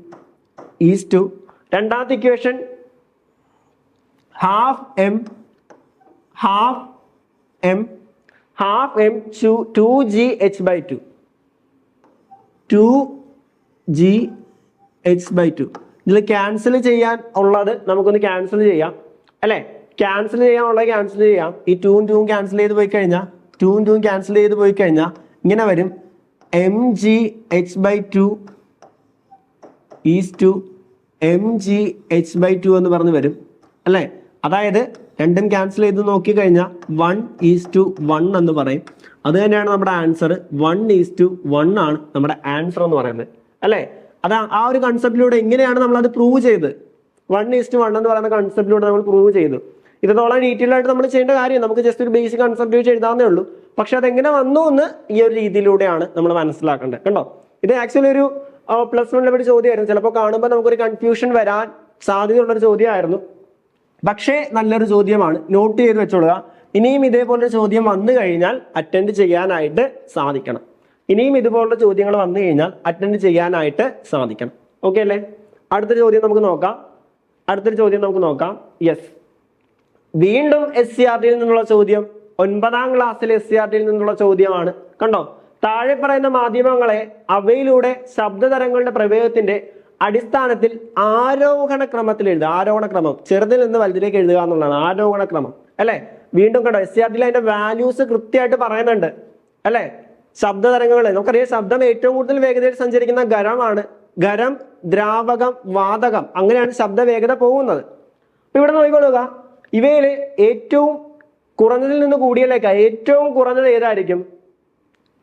is to രണ്ടാമത്തെ equation half M half M half M two two G H by two two G H by two ഇതിൽ cancel ചെയ്യാൻ ഉള്ളത് നമുക്കൊന്ന് cancel ചെയ്യാം. അല്ലേ? Cancel ചെയ്യാനുള്ളത് cancel ചെയ്യാം. ഈ ടൂവും ടൂവും ക്യാൻസൽ ചെയ്ത് പോയി കഴിഞ്ഞാൽ ടൂവും ടൂവും ക്യാൻസൽ ചെയ്ത് പോയി കഴിഞ്ഞാൽ ഇങ്ങനെ വരും. M G H by two is to M G H by two എന്ന് പറഞ്ഞ് വരും. അല്ലേ? അതായത് രണ്ടും ക്യാൻസൽ ചെയ്ത് നോക്കി കഴിഞ്ഞാൽ വൺ ഈസ് ടു വൺ എന്ന് പറയും. അത് തന്നെയാണ് നമ്മുടെ answer one is to one ആണ് നമ്മുടെ ആൻസർ എന്ന് പറയുന്നത്. അല്ലേ? അത് ആ ഒരു കൺസെപ്റ്റിലൂടെ എങ്ങനെയാണ് നമ്മൾ അത് പ്രൂവ് ചെയ്ത് വൺ ഈസ് ടു വൺ എന്ന് പറയുന്ന കൺസെപ്റ്റിലൂടെ നമ്മൾ പ്രൂവ് ചെയ്തു. ഇത്രത്തോളം ഡീറ്റെയിൽ ആയിട്ട് നമ്മൾ ചെയ്യേണ്ട കാര്യം. നമുക്ക് ജസ്റ്റ് ഒരു ബേസിക് കൺസെപ്റ്റ് വെച്ച് എഴുതാവുന്നേ ഉള്ളൂ. പക്ഷെ അതെങ്ങനെ വന്നു എന്ന് ഈ ഒരു രീതിയിലൂടെയാണ് നമ്മൾ മനസ്സിലാക്കേണ്ടത്. കണ്ടോ? ഇത് ആക്ച്വലി ഒരു പ്ലസ് വൺ ലെവൽ ചോദ്യമായിരുന്നു. ചിലപ്പോൾ കാണുമ്പോൾ നമുക്കൊരു കൺഫ്യൂഷൻ വരാൻ സാധ്യതയുള്ളൊരു ചോദ്യമായിരുന്നു. പക്ഷേ നല്ലൊരു ചോദ്യമാണ്. നോട്ട് ചെയ്ത് വെച്ചോളുക. ഇനിയും ഇതേപോലൊരു ചോദ്യം വന്നു കഴിഞ്ഞാൽ അറ്റൻഡ് ചെയ്യാനായിട്ട് സാധിക്കണം. ഇനിയും ഇതുപോലുള്ള ചോദ്യങ്ങൾ വന്നു കഴിഞ്ഞാൽ അറ്റൻഡ് ചെയ്യാനായിട്ട് സാധിക്കണം. ഓക്കെ അല്ലേ? അടുത്തൊരു ചോദ്യം നമുക്ക് നോക്കാം. അടുത്തൊരു ചോദ്യം നമുക്ക് നോക്കാം. യെസ് വീണ്ടും എസ് സി ആർ ടിയിൽ നിന്നുള്ള ചോദ്യം. ഒൻപതാം ക്ലാസ്സിലെ എസ് സി ആർ ടിയിൽ നിന്നുള്ള ചോദ്യമാണ്. കണ്ടോ? താഴെ പറയുന്ന മാധ്യമങ്ങളെ അവയിലൂടെ ശബ്ദതരങ്ങളുടെ പ്രവേഗത്തിന്റെ അടിസ്ഥാനത്തിൽ ആരോഹണ ക്രമത്തിൽ എഴുതുക ആരോഹണ ക്രമം ചെറുതിൽ നിന്ന് വലുതിലേക്ക് എഴുതുക എന്നുള്ളതാണ് ആരോഹണ ക്രമം അല്ലേ? വീണ്ടും കണ്ടോ എസ് സി ആർ ടിയിൽ അതിന്റെ വാല്യൂസ് കൃത്യമായിട്ട് പറയുന്നുണ്ട്. അല്ലെ? ശബ്ദതരംഗങ്ങൾ നമുക്കറിയാം ശബ്ദം ഏറ്റവും കൂടുതൽ വേഗതയിൽ സഞ്ചരിക്കുന്ന ഖരമാണ്. ഖരം ദ്രാവകം വാതകം. അങ്ങനെയാണ് ശബ്ദ വേഗത പോകുന്നത്. അപ്പൊ ഇവിടെ നോക്കിക്കൊള്ളുക. ഇവയിൽ ഏറ്റവും കുറഞ്ഞതിൽ നിന്ന് കൂടിയതിലേക്കാണ് ഏറ്റവും കുറഞ്ഞത് ഏതായിരിക്കും?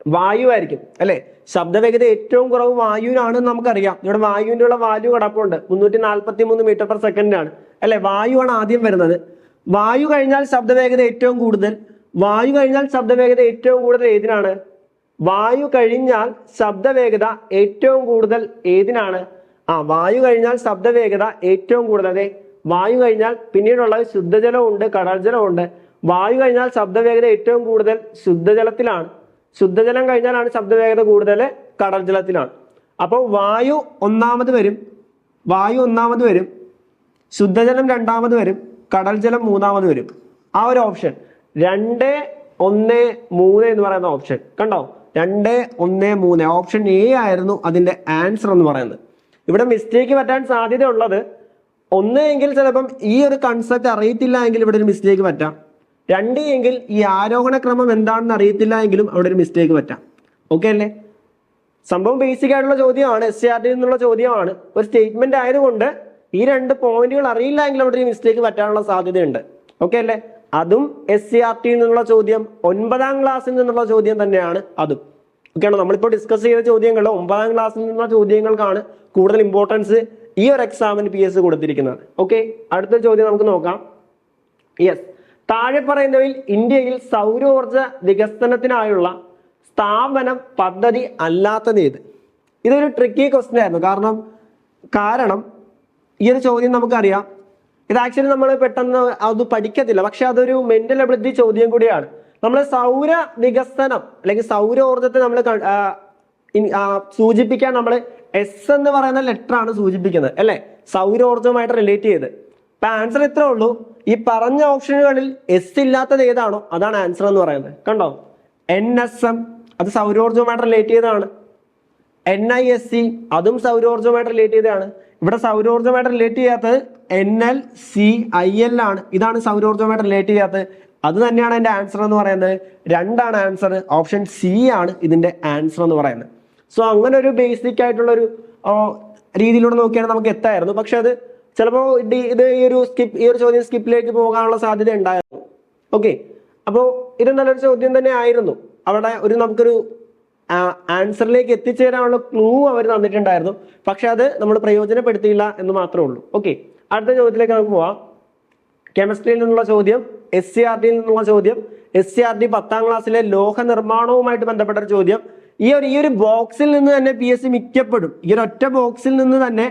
വായു ആയിരിക്കും അല്ലെ? ശബ്ദവേഗത ഏറ്റവും കുറവ് വായുവിനാണെന്ന് നമുക്കറിയാം. ഇവിടെ വായുവിന്റെ ഉള്ള വായു കടപ്പുണ്ട്. മുന്നൂറ്റി നാൽപ്പത്തി മൂന്ന് മീറ്റർ പെർ സെക്കൻഡിനാണ്. അല്ലെ? വായുവാണ് ആദ്യം വരുന്നത്. വായു കഴിഞ്ഞാൽ ശബ്ദവേഗത ഏറ്റവും കൂടുതൽ. വായു കഴിഞ്ഞാൽ ശബ്ദവേഗത ഏറ്റവും കൂടുതൽ ഏതിനാണ്? വായു കഴിഞ്ഞാൽ ശബ്ദവേഗത ഏറ്റവും കൂടുതൽ ഏതിനാണ്? ആ വായു കഴിഞ്ഞാൽ ശബ്ദവേഗത ഏറ്റവും കൂടുതൽ. അതെ വായു കഴിഞ്ഞാൽ പിന്നീടുള്ളത് ശുദ്ധജലമുണ്ട് കടൽ ജലമുണ്ട് വായു കഴിഞ്ഞാൽ ശബ്ദവേഗത ഏറ്റവും കൂടുതൽ ശുദ്ധജലത്തിലാണ്. ശുദ്ധജലം കഴിഞ്ഞാലാണ് ശബ്ദവേഗത കൂടുതൽ കടൽ ജലത്തിലാണ്. അപ്പോൾ വായു ഒന്നാമത് വരും വായു ഒന്നാമത് വരും ശുദ്ധജലം രണ്ടാമത് വരും കടൽ ജലം മൂന്നാമത് വരും. ആ ഒരു ഓപ്ഷൻ. രണ്ട് ഒന്ന് മൂന്ന് എന്ന് പറയുന്ന ഓപ്ഷൻ. കണ്ടോ? രണ്ട് ഒന്ന് മൂന്ന്. ഓപ്ഷൻ എ ആയിരുന്നു അതിന്റെ ആൻസർ എന്ന് പറയുന്നത്. ഇവിടെ മിസ്റ്റേക്ക് പറ്റാൻ സാധ്യതയുള്ളത് ഒന്ന് എങ്കിൽ ചിലപ്പം ഈ ഒരു കൺസെപ്റ്റ് അറിയത്തില്ല എങ്കിൽ ഇവിടെ ഒരു മിസ്റ്റേക്ക് പറ്റാം. രണ്ട് എങ്കിൽ ഈ ആരോഹണ ക്രമം എന്താണെന്ന് അറിയത്തില്ല എങ്കിലും അവിടെ ഒരു മിസ്റ്റേക്ക് പറ്റാം. ഓക്കെ അല്ലേ? സംഭവം ബേസിക് ആയിട്ടുള്ള ചോദ്യമാണ് എസ് സി ആർ ടി എന്നുള്ള ചോദ്യമാണ്. ഒരു സ്റ്റേറ്റ്മെന്റ് ആയതുകൊണ്ട് ഈ രണ്ട് പോയിന്റുകൾ അറിയില്ല എങ്കിൽ അവിടെ ഒരു മിസ്റ്റേക്ക് പറ്റാനുള്ള സാധ്യതയുണ്ട്. ഓക്കെ അല്ലേ? അതും എസ് സി ആർ ടിയിൽ നിന്നുള്ള ചോദ്യം ഒൻപതാം ക്ലാസ്സിൽ നിന്നുള്ള ചോദ്യം തന്നെയാണ് അതും. ഓക്കെയാണോ നമ്മളിപ്പോൾ ഡിസ്കസ് ചെയ്ത ചോദ്യങ്ങൾ ഒമ്പതാം ക്ലാസ്സിൽ നിന്നുള്ള ചോദ്യങ്ങൾക്കാണ് കൂടുതൽ ഇമ്പോർട്ടൻസ് ഈ ഒരു എക്സാമിന് പി എസ് കൊടുത്തിരിക്കുന്നത്. ഓക്കെ അടുത്ത ചോദ്യം നമുക്ക് നോക്കാം. യെസ് താഴെ പറയുന്നവയിൽ ഇന്ത്യയിൽ സൗരോർജ വികസനത്തിനായുള്ള സ്ഥാപനം പദ്ധതി അല്ലാത്തത് ഏത്? ഇതൊരു ട്രിക്കി ക്വസ്റ്റ്യൻ ആയിരുന്നു. കാരണം കാരണം ഈ ഒരു ചോദ്യം നമുക്കറിയാം. ഇത് ആക്ച്വലി നമ്മൾ പെട്ടെന്ന് അത് പഠിക്കത്തില്ല. പക്ഷെ അതൊരു മെന്റൽ എബിലിറ്റി ചോദ്യം കൂടിയാണ്. നമ്മൾ സൗര വികസനം അല്ലെങ്കിൽ സൗരോർജത്തെ നമ്മൾ സൂചിപ്പിക്കാൻ നമ്മൾ എസ് എന്ന് പറയുന്ന ലെറ്റർ ആണ് സൂചിപ്പിക്കുന്നത്. അല്ലെ? സൗരോർജവുമായിട്ട് റിലേറ്റ് ചെയ്ത്. ആൻസർ ഇത്രേ ഉള്ളൂ. ഈ പറഞ്ഞ ഓപ്ഷനുകളിൽ എസ് ഇല്ലാത്തത് ഏതാണോ അതാണ് ആൻസർ എന്ന് പറയുന്നത്. കണ്ടോ? എൻ എസ് എം അത് സൗരോർജവുമായിട്ട് റിലേറ്റ് ചെയ്തതാണ്. എൻ ഐ എസ് സി അതും സൗരോർജവുമായിട്ട് റിലേറ്റ് ചെയ്തതാണ്. ഇവിടെ സൗരോർജവുമായിട്ട് റിലേറ്റ് ചെയ്യാത്തത് N L C I L ആണ്. ഇതാണ് സൗരോർജവുമായിട്ട് റിലേറ്റ് ചെയ്യാത്തത്. അത് തന്നെയാണ് എന്റെ ആൻസർ എന്ന് പറയുന്നത്. രണ്ടാണ് ആൻസർ ഓപ്ഷൻ സി ആണ് ഇതിന്റെ ആൻസർ എന്ന് പറയുന്നത്. സോ അങ്ങനെ ഒരു ബേസിക് ആയിട്ടുള്ള ഒരു രീതിയിലൂടെ നോക്കിയാൽ നമുക്ക് എത്തായിരുന്നു. പക്ഷെ അത് ചിലപ്പോൾ ഇത് ഈ ഒരു സ്കിപ്പ് ഈ ഒരു ചോദ്യം സ്കിപ്പിലേക്ക് പോകാനുള്ള സാധ്യത ഉണ്ടായിരുന്നു. ഓക്കെ അപ്പോൾ ഇത് നല്ലൊരു ചോദ്യം തന്നെ ആയിരുന്നു. അവിടെ ഒരു നമുക്കൊരു ആൻസറിലേക്ക് എത്തിച്ചേരാനുള്ള ക്ലൂ അവർ തന്നിട്ടുണ്ടായിരുന്നു. പക്ഷെ അത് നമ്മൾ പ്രയോജനപ്പെടുത്തിയില്ല എന്ന് മാത്രമേ ഉള്ളൂ. ഓക്കെ അടുത്ത ചോദ്യത്തിലേക്ക് നമുക്ക് പോവാം. കെമിസ്ട്രിയിൽ നിന്നുള്ള ചോദ്യം എസ് സി ആർ ഡിയിൽ നിന്നുള്ള ചോദ്യം എസ് സി ആർ ഡി പത്താം ക്ലാസ്സിലെ ലോഹ നിർമ്മാണവുമായിട്ട് ബന്ധപ്പെട്ട ഒരു ചോദ്യം. ഈ ഒരു ഈ ഒരു ബോക്സിൽ നിന്ന് തന്നെ പി എസ് സി മിക്കപ്പെടും. ഈ ഒരു ഒറ്റ ബോക്സിൽ നിന്ന് തന്നെ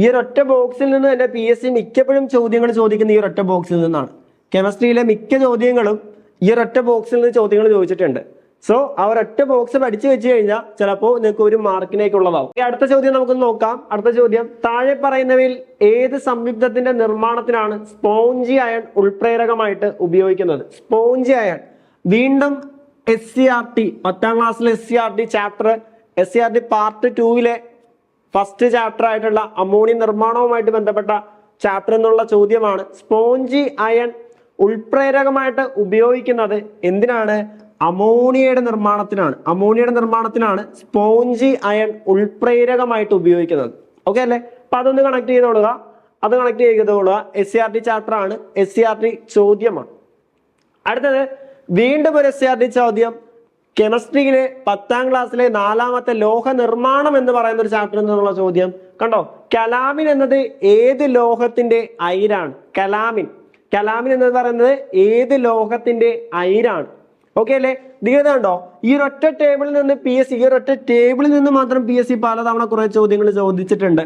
ഈ ഒരു ഒറ്റ ബോക്സിൽ നിന്ന് തന്നെ പി എസ് സി മിക്കപ്പോഴും ചോദ്യങ്ങൾ ചോദിക്കുന്ന ഈ ഒരു ഒറ്റ ബോക്സിൽ നിന്നാണ്. കെമിസ്ട്രിയിലെ മിക്ക ചോദ്യങ്ങളും ഈ ഒരു ഒറ്റ ബോക്സിൽ നിന്ന് ചോദ്യങ്ങൾ ചോദിച്ചിട്ടുണ്ട്. സോ ആ ഒരൊറ്റ ബോക്സ് പഠിച്ചു വെച്ച് കഴിഞ്ഞാൽ ചിലപ്പോൾ നിങ്ങൾക്ക് ഒരു മാർക്കിനേക്കുള്ളതാവും. ഈ അടുത്ത ചോദ്യം നമുക്ക് നോക്കാം. അടുത്ത ചോദ്യം താഴെ പറയുന്നവയിൽ ഏത് സംയുക്തത്തിന്റെ നിർമ്മാണത്തിനാണ് സ്പോഞ്ചി അയൺ ഉൾപ്രേരകമായിട്ട് ഉപയോഗിക്കുന്നത്? Spongy iron. വീണ്ടും എസ് സി ആർ ടി പത്താം ക്ലാസ്സിലെ S C R T chapter S C R T part ടൂവിലെ first chapter ആയിട്ടുള്ള അമോണിയ നിർമ്മാണവുമായിട്ട് ബന്ധപ്പെട്ട ചാപ്റ്റർ എന്നുള്ള ചോദ്യമാണ്. സ്പോഞ്ചി അയൺ ഉൾപ്രേരകമായിട്ട് ഉപയോഗിക്കുന്നത് എന്തിനാണ്? അമോണിയയുടെ നിർമ്മാണത്തിനാണ്. അമോണിയയുടെ നിർമ്മാണത്തിനാണ് സ്പോഞ്ചി അയൺ ഉൾപ്രേരകമായിട്ട് ഉപയോഗിക്കുന്നത്. ഓക്കെ അല്ലേ? അപ്പൊ അതൊന്ന് കണക്ട് ചെയ്തോളുക അത് connect ചെയ്തോളുക S C R T chapter ആണ്. എസ് സി ആർ ടി ചോദ്യമാണ്. അടുത്തത് വീണ്ടും ഒരു എസ് സി ആർ ടി ചോദ്യം. കെമിസ്ട്രിയിലെ പത്താം ക്ലാസ്സിലെ നാലാമത്തെ ലോഹ നിർമ്മാണം എന്ന് പറയുന്ന ഒരു ചാപ്റ്റർ നിന്നുള്ള ചോദ്യം. കണ്ടോ? കലാമിൻ എന്നത് ഏത് ലോഹത്തിന്റെ അയിരാണ്? കലാമിൻ. കലാമിൻ എന്ന് പറയുന്നത് ഏത് ലോഹത്തിന്റെ അയിരാണ്? ഓക്കെ അല്ലേ? ധീരത ഉണ്ടോ ഈ ഒറ്റ ടേബിളിൽ നിന്ന് പി എസ് സി ഈ ഒരൊറ്റ ടേബിളിൽ നിന്ന് മാത്രം പി എസ് സി പലതവണ കുറെ ചോദ്യങ്ങൾ ചോദിച്ചിട്ടുണ്ട്.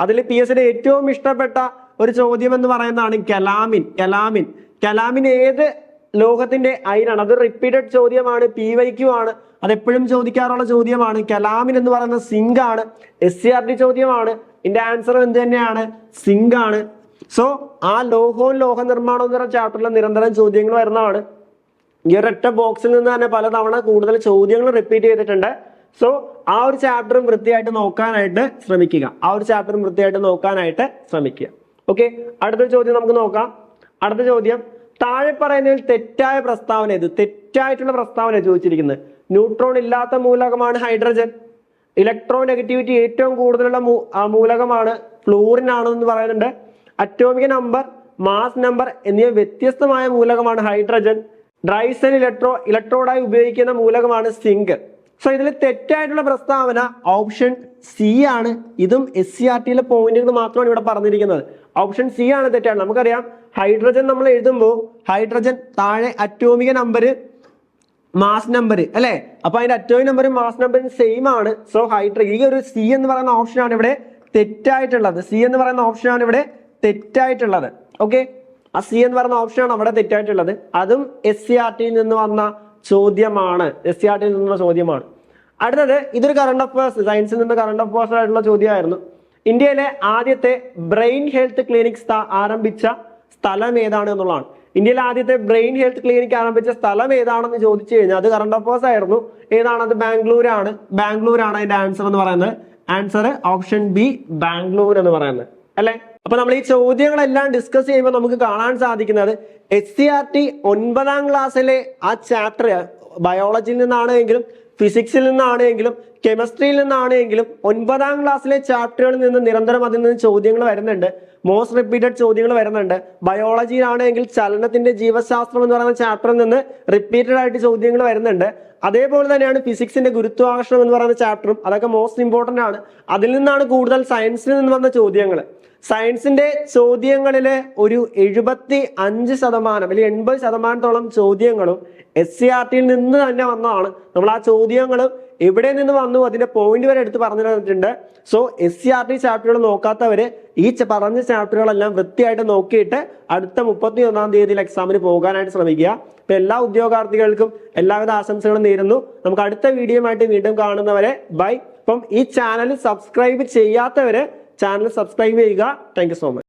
അതിൽ പി എസ് സിയുടെ ഏറ്റവും ഇഷ്ടപ്പെട്ട ഒരു ചോദ്യം എന്ന് പറയുന്നതാണ് കലാമിൻ. കലാമിൻ. കലാമിൻ ഏത് ലോകത്തിന്റെ അയിനാണ്. അത് റിപ്പീറ്റഡ് ചോദ്യമാണ്. പി വൈക്യു ആണ് അത് എപ്പോഴും ചോദിക്കാറുള്ള ചോദ്യമാണ്. കലാമിൻ എന്ന് പറയുന്ന സിങ്ക് ആണ്. എസ് സി ആർ ഡി ചോദ്യമാണ്. ഇതിന്റെ ആൻസർ എന്ത് തന്നെയാണ്? സിങ്ക് ആണ്. സോ ആ ലോഹവും ലോഹ നിർമ്മാണം എന്ന് പറയുന്ന ചാപ്റ്ററിൽ നിരന്തരം ചോദ്യങ്ങൾ വരുന്നതാണ്. ഈ ഒരൊറ്റ ബോക്സിൽ നിന്ന് തന്നെ പലതവണ കൂടുതൽ ചോദ്യങ്ങൾ റിപ്പീറ്റ് ചെയ്തിട്ടുണ്ട്. സോ ആ ഒരു ചാപ്റ്ററും വൃത്തിയായിട്ട് നോക്കാനായിട്ട് ശ്രമിക്കുക. ആ ഒരു ചാപ്റ്ററും വൃത്തിയായിട്ട് നോക്കാനായിട്ട് ശ്രമിക്കുക. ഓക്കെ അടുത്ത ചോദ്യം നമുക്ക് നോക്കാം. അടുത്ത ചോദ്യം. താഴെ പറയുന്നതിൽ തെറ്റായ പ്രസ്താവന ഇത്. തെറ്റായിട്ടുള്ള പ്രസ്താവന ചോദിച്ചിരിക്കുന്നത്. ന്യൂട്രോൺ ഇല്ലാത്ത മൂലകമാണ് ഹൈഡ്രജൻ. ഇലക്ട്രോ നെഗറ്റിവിറ്റി ഏറ്റവും കൂടുതലുള്ള മൂലകമാണ് ഫ്ലൂറിൻ ആണെന്ന് പറയുന്നുണ്ട്. അറ്റോമിക നമ്പർ മാസ് നമ്പർ എന്നിവ വ്യത്യസ്തമായ മൂലകമാണ് ഹൈഡ്രജൻ. ഡ്രൈസൻ ഇലക്ട്രോ ഇലക്ട്രോഡായി ഉപയോഗിക്കുന്ന മൂലകമാണ് സിങ്ക്. സോ ഇതിൽ തെറ്റായിട്ടുള്ള പ്രസ്താവന ഓപ്ഷൻ സി ആണ്. ഇതും എസ് സി ആർ ടിയിലെ പോയിന്റുകൾ മാത്രമാണ് ഇവിടെ പറഞ്ഞിരിക്കുന്നത്. ഓപ്ഷൻ സി ആണ് തെറ്റാണ് നമുക്കറിയാം ഹൈഡ്രജൻ നമ്മൾ എഴുതുമ്പോൾ ഹൈഡ്രജൻ താഴെ അറ്റോമിക നമ്പർ മാസ് നമ്പർ അല്ലെ? അപ്പൊ അതിന്റെ അറ്റോമിക് നമ്പറും മാസ് നമ്പറും സെയിം ആണ്. സോ ഹൈഡ്ര ഈ ഒരു സി എന്ന് പറയുന്ന ഓപ്ഷനാണ് ഇവിടെ തെറ്റായിട്ടുള്ളത്. സി എന്ന് പറയുന്ന ഓപ്ഷനാണ് ഇവിടെ തെറ്റായിട്ടുള്ളത്. ഓക്കെ ആ സി എന്ന് പറയുന്ന ഓപ്ഷൻ ആണ് അവിടെ തെറ്റായിട്ടുള്ളത്. അതും എസ് സി ആർ ടിയിൽ നിന്ന് വന്ന ചോദ്യമാണ്. എസ് സി ആർ ടിയിൽ നിന്നുള്ള ചോദ്യമാണ്. അടുത്തത് ഇതൊരു കറണ്ട് അഫയേഴ്സ് സയൻസിൽ നിന്ന് കറണ്ട് അഫയേഴ്സ് ആയിട്ടുള്ള ചോദ്യമായിരുന്നു. ഇന്ത്യയിലെ ആദ്യത്തെ ബ്രെയിൻ ഹെൽത്ത് ക്ലിനിക്സ് ആരംഭിച്ച സ്ഥലം ഏതാണ് എന്നുള്ളതാണ്. ഇന്ത്യയിലെ ആദ്യത്തെ ബ്രെയിൻ ഹെൽത്ത് ക്ലിനിക് ആരംഭിച്ച സ്ഥലം ഏതാണെന്ന് ചോദിച്ചു കഴിഞ്ഞാൽ അത് കറണ്ട് അഫേഴ്സ് ആയിരുന്നു. ഏതാണ് അത് ബാംഗ്ലൂരാണ്. ബാംഗ്ലൂരാണ് അതിന്റെ ആൻസർ എന്ന് പറയുന്നത്. ആൻസർ ഓപ്ഷൻ ബി ബാംഗ്ലൂർ എന്ന് പറയുന്നത്. അല്ലെ? അപ്പൊ നമ്മൾ ഈ ചോദ്യങ്ങളെല്ലാം ഡിസ്കസ് ചെയ്യുമ്പോൾ നമുക്ക് കാണാൻ സാധിക്കുന്നത് എസ് സി ആർ ടി ഒൻപതാം ക്ലാസ്സിലെ ആ ചാപ്റ്റർ ബയോളജിയിൽ നിന്നാണെങ്കിലും ഫിസിക്സിൽ നിന്നാണെങ്കിലും കെമിസ്ട്രിയിൽ നിന്നാണെങ്കിലും ഒൻപതാം ക്ലാസ്സിലെ ചാപ്റ്ററുകളിൽ നിന്ന് നിരന്തരം അതിൽ നിന്ന് ചോദ്യങ്ങൾ വരുന്നുണ്ട്. മോസ്റ്റ് റിപ്പീറ്റഡ് ചോദ്യങ്ങൾ വരുന്നുണ്ട്. ബയോളജിയിലാണെങ്കിൽ ചലനത്തിന്റെ ജീവശാസ്ത്രം എന്ന് പറയുന്ന ചാപ്റ്ററിൽ നിന്ന് റിപ്പീറ്റഡ് ആയിട്ട് ചോദ്യങ്ങൾ വരുന്നുണ്ട്. അതേപോലെ തന്നെയാണ് ഫിസിക്സിന്റെ ഗുരുത്വാകർഷണം എന്ന് പറയുന്ന ചാപ്റ്ററും അതൊക്കെ മോസ്റ്റ് ഇമ്പോർട്ടന്റ് ആണ്. അതിൽ നിന്നാണ് കൂടുതൽ സയൻസിൽ നിന്ന് വന്ന ചോദ്യങ്ങൾ. സയൻസിന്റെ ചോദ്യങ്ങളിൽ ഒരു എഴുപത്തി അഞ്ച് ശതമാനം അല്ലെങ്കിൽ എൺപത് ശതമാനത്തോളം ചോദ്യങ്ങളും എസ് സി ആർ ടിയിൽ നിന്ന് തന്നെ വന്നതാണ്. നമ്മൾ ആ ചോദ്യങ്ങളും എവിടെ നിന്ന് വന്നു അതിന്റെ പോയിന്റ് വരെ എടുത്ത് പറഞ്ഞു തന്നിട്ടുണ്ട്. So S C R T ചാപ്റ്ററുകൾ നോക്കാത്തവര് ഈ പറഞ്ഞ ചാപ്റ്ററുകളെല്ലാം വൃത്തിയായിട്ട് നോക്കിയിട്ട് അടുത്ത മുപ്പത്തി ഒന്നാം തീയതിയിൽ എക്സാമിന് പോകാനായിട്ട് ശ്രമിക്കുക. ഇപ്പൊ എല്ലാ ഉദ്യോഗാർത്ഥികൾക്കും എല്ലാവിധ ആശംസകളും നേരുന്നു. നമുക്ക് അടുത്ത വീഡിയോ ആയിട്ട് വീണ്ടും കാണുന്നവരെ ബൈ അപ്പം ഈ ചാനൽ സബ്സ്ക്രൈബ് ചെയ്യാത്തവര് ചാനൽ സബ്സ്ക്രൈബ് ചെയ്യുക. Thank so much